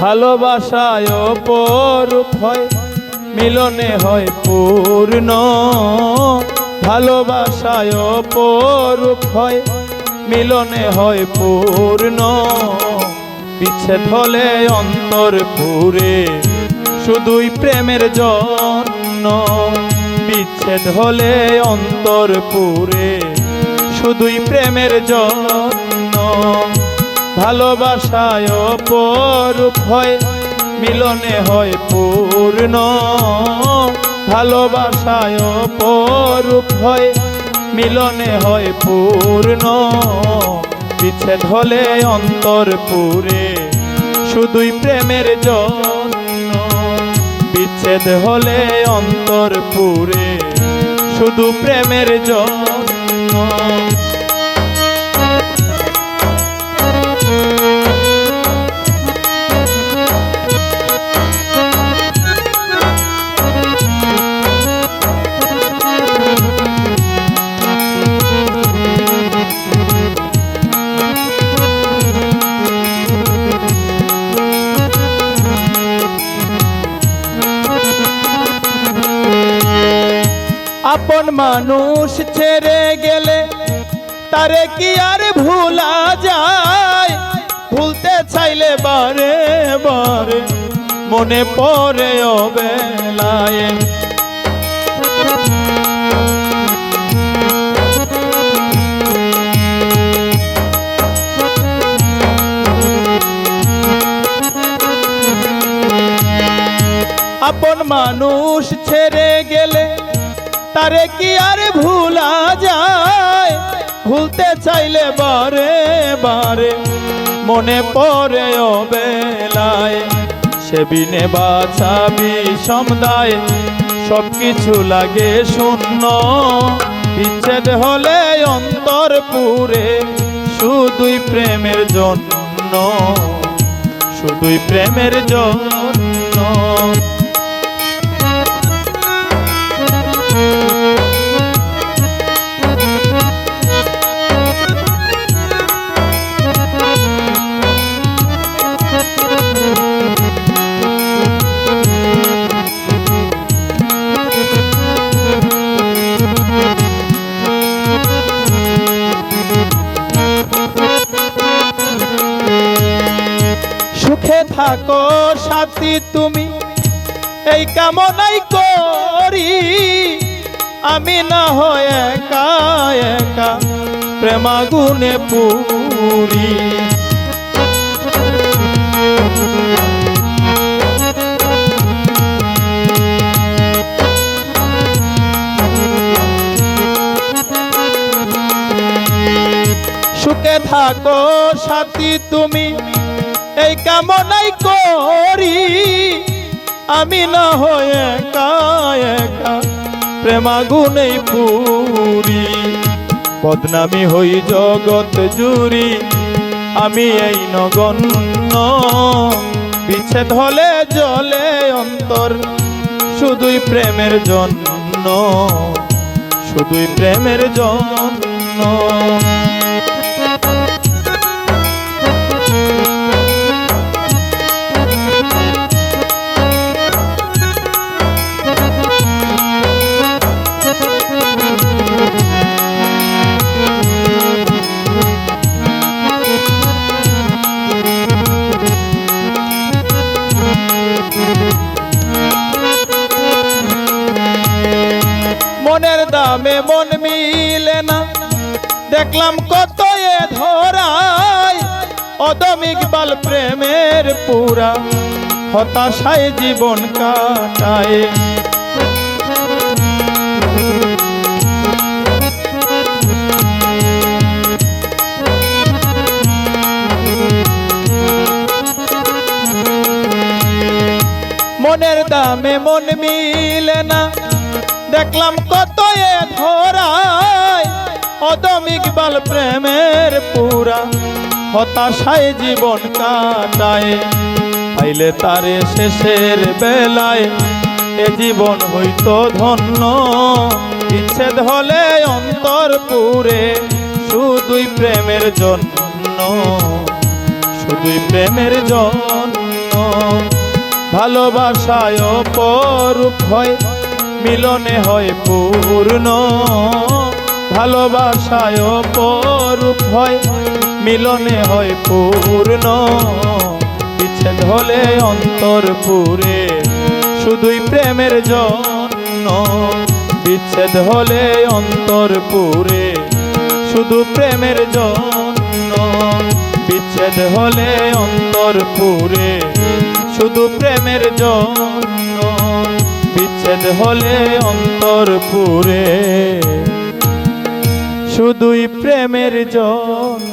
ভালোবাসায় অপরূপ হয়, মিলনে হয় পূর্ণ। ভালোবাসায় অপরূপ হয়, মিলনে হয় পূর্ণ। বিচ্ছেদ হলে অন্তর পুরে, শুধুই প্রেমের জন্য। বিচ্ছেদ হলে অন্তর পুরে, শুধুই প্রেমের জন্য। ভালোবাসায় অপরূপ হয়, মিলনে হয় পূর্ণ। ভালোবাসায় অপরূপ হয়, মিলনে হয় পূর্ণ। বিচ্ছেদ হলে অন্তর পুরে, শুধুই প্রেমের জন্য। বিচ্ছেদ হলে অন্তর পুরে, শুধু প্রেমের জন্য। মানুষ ছেড়ে গেলে তারে কি আর ভুলা যায়? ভুলতে চাইলে বারে বারে মনে পড়ে অবেলায়। আপন মানুষ ছেড়ে গেলে তারে কি আর ভুলা যায়? ভুলতে চাইলে বারে বারে মনে পড়ে ও বেলায় সে বিনে বাঁচাবি সমদায় সব কিছু লাগে শূন্য। বিচ্ছেদ হলে অন্তর পুরে শুধুই প্রেমের জন্য। শুধুই প্রেমের জন্য। সুখে থাকো সাথী তুমি। এই কামনাই করি, আমি না হয় একা একা প্রেমাগুনে পুরি। সুখে থাকো সাথী তুমি। এই কামনাই করি। আমি না হয়ে একা একা। পুরি। বদনামি হই জগৎ জুরি আমি এই নগণ্য। বিচ্ছেদ হলে জলে অন্তর। শুধুই প্রেমের জন্য। শুধুই প্রেমের জন্য। মন মিলে না। দেখলাম কত এ ধরাই। অদমিক বাল প্রেমের পুরা, হতাশায় জীবন কাটায়। মনের দামে মন মিলে না। দেখলাম কত এ ধরাই অদমিক বাল প্রেমের পুরা, হতাশায় জীবন কাটায়। পাইলে তারে শেষের বেলায়, এ জীবন হইতো ধন্য। বিচ্ছেদ হলে অন্তর পুরে, শুধুই প্রেমের জন্য। শুধুই প্রেমের জন্য। ভালোবাসায় অপরূপ হয় মিলনে হয় পূর্ণ ভালোবাসায় অপরূপ হয়, মিলনে হয় পূর্ণ। বিচ্ছেদ হলে অন্তর পুরে, শুধুই প্রেমের জন্য। বিচ্ছেদ হলে অন্তর পুরে, শুধু প্রেমের জন্য। বিচ্ছেদ হলে অন্তর পুরে, শুধু প্রেমের জন্য। বিচ্ছেদ হলে অন্তর পুরে। শুধুই প্রেমের জন্য